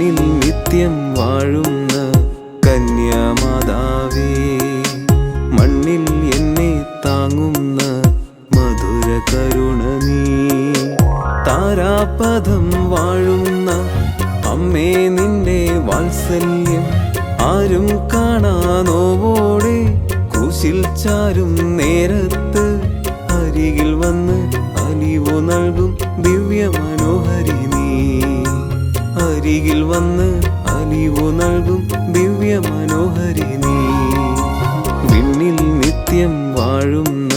എന്നിൽ നിത്യം വാഴുന്ന കന്യാമാതാവേ മണ്ണിൽ എന്നെ താങ്ങുന്ന മധുര കരുണ നീ. താരാപഥം വാഴുന്ന അമ്മേ നിന്റെ വാത്സല്യം ആരും കാണാനോവോടെ കുശിൽ ചാരും നേരത്തെ അരികിൽ വന്ന് അലിവു നൽകും ദിവ്യ മനോഹരി നീ. വിണ്ണിൽ നിത്യം വാഴുന്ന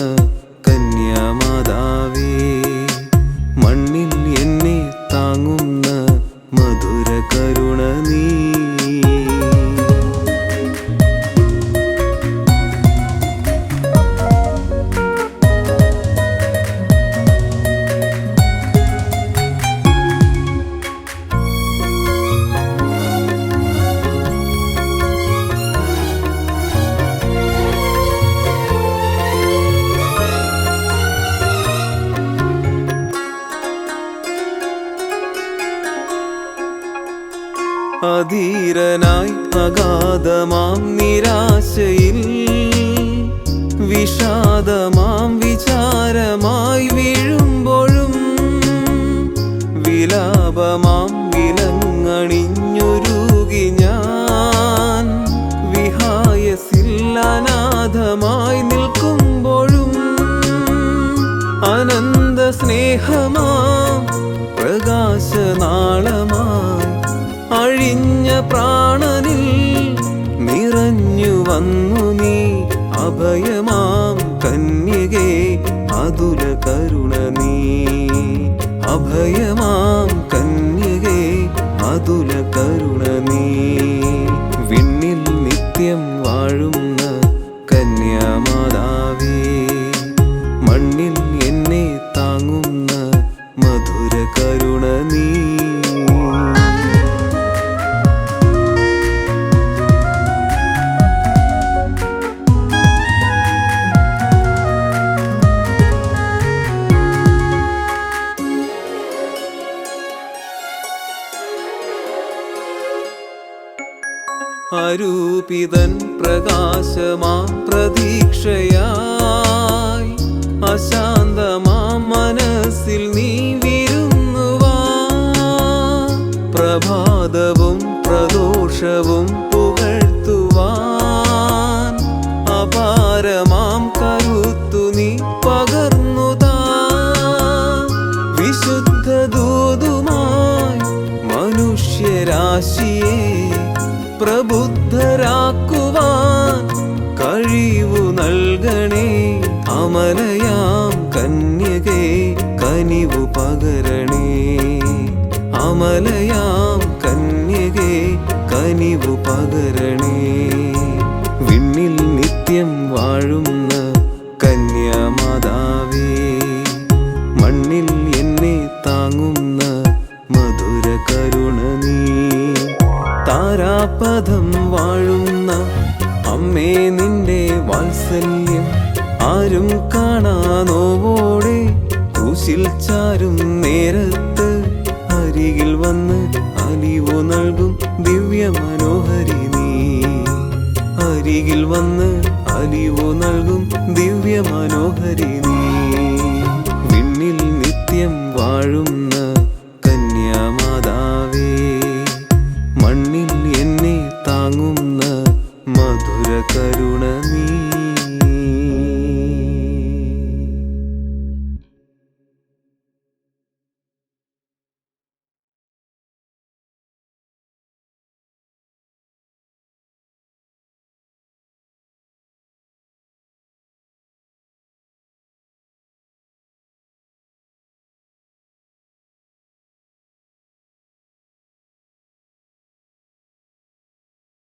അധീരനായി അഗാധമാം നിരാശയിൽ വിഷാദമാം വിചാരമായി വീഴുമ്പോഴും വിലാപമാം വിലങ്ങണിഞ്ഞൊരുകി ഞാൻ വിഹായസില്ലാനാഥമായി നിൽക്കുമ്പോഴും അനന്ത സ്നേഹമാം പ്രകാശനാളമായി അഴിഞ്ഞ പ്രാണനിൽ നിറഞ്ഞു വന്നു നീ. അഭയമാം കന്യകേ അതുല കരുണ നീ. അഭയമാം കന്യകേ അതുല കരുണ നീ. വിണ്ണിൽ നിത്യം വാഴുന്ന കന്യാമാതാവേ മണ്ണിൽ എന്നെ താങ്ങുന്ന മധുര കരുണ നീ. അരൂപിതൻ പ്രകാശമാ പ്രതീക്ഷയായി. അശാന്തമാ മനസ്സിൽ നീ വിരുന്നുവാ. പ്രഭാതവും പ്രദോഷവും പുകഴ്ത്തുവാൻ. അപാരമാം കരുത്തു നീ പകർന്നുതാ. വിശുദ്ധ ദൂതുമായി മനുഷ്യരാശിയെ പ്രബുദ്ധരാക്കുവാൻ കഴിവു നൽകണേ. അമലയാം കന്യകേ കനിവു പകരണേ. അമലയാം കന്യകേ കനിവു പകരണേ. വാത്സല്യം ആരും കാണാനോവോടെ കൂശിൽ ചാരും നേരത്ത് അരികിൽ വന്ന് അലിവു നൽകും ദിവ്യ മനോഹരി നീ അരികിൽ വന്ന് അലിവു നൽകും ദിവ്യ മനോഹരി നീ വിണ്ണിൽ നിത്യം വാഴുന്ന കന്യാമാതാവേ മണ്ണിൽ എന്നെ താങ്ങുന്ന